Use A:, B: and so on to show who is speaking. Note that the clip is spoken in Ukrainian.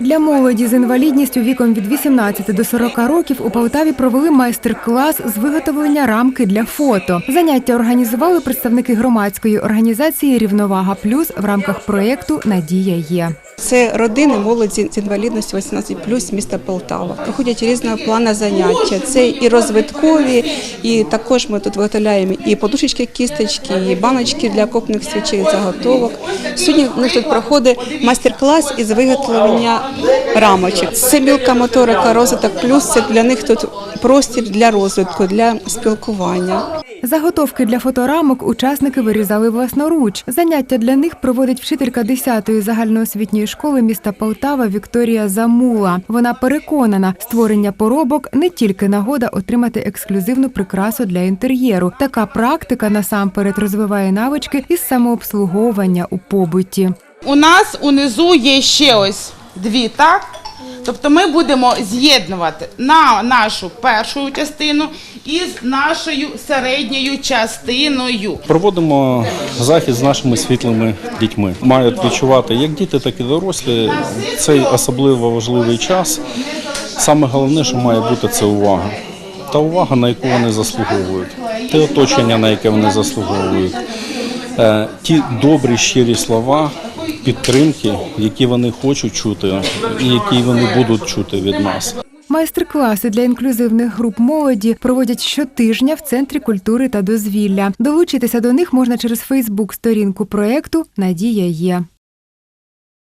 A: Для молоді з інвалідністю віком від 18 до 40 років у Полтаві провели майстер-клас з виготовлення рамки для фото. Заняття організували представники громадської організації Рівновага Плюс в рамках проєкту Надія є.
B: Це родини молоді з інвалідністю 18 міста Полтава. Проходять різного плану заняття. Це і розвиткові, і також ми тут виготовляємо і подушечки, кісточки, і баночки для копних свічей, заготовок. Сьогодні в них тут проходить майстер-клас із виготовлення рамочок. Це мілка моторика, розвиток плюс. Це для них тут простір для розвитку, для спілкування.
A: Заготовки для фоторамок учасники вирізали власноруч. Заняття для них проводить вчителька 10-ї загальноосвітньої школи міста Полтава Вікторія Замула. Вона переконана, створення поробок не тільки нагода отримати ексклюзивну прикрасу для інтер'єру. Така практика насамперед розвиває навички із самообслуговування у побуті.
C: У нас унизу є ще ось дві, так? Тобто ми будемо з'єднувати на нашу першу частину із нашою середньою частиною.
D: Проводимо захід з нашими світлими дітьми. Мають відчувати як діти, так і дорослі. Цей особливо важливий час. Саме головне, що має бути, це увага. Та увага, на яку вони заслуговують, те оточення, на яке вони заслуговують, Е, ті добрі щирі слова, підтримки, які вони хочуть чути, і які вони будуть чути від нас.
A: Майстер-класи для інклюзивних груп молоді проводять щотижня в центрі культури та дозвілля. Долучитися до них можна через Фейсбук сторінку проєкту Надія є.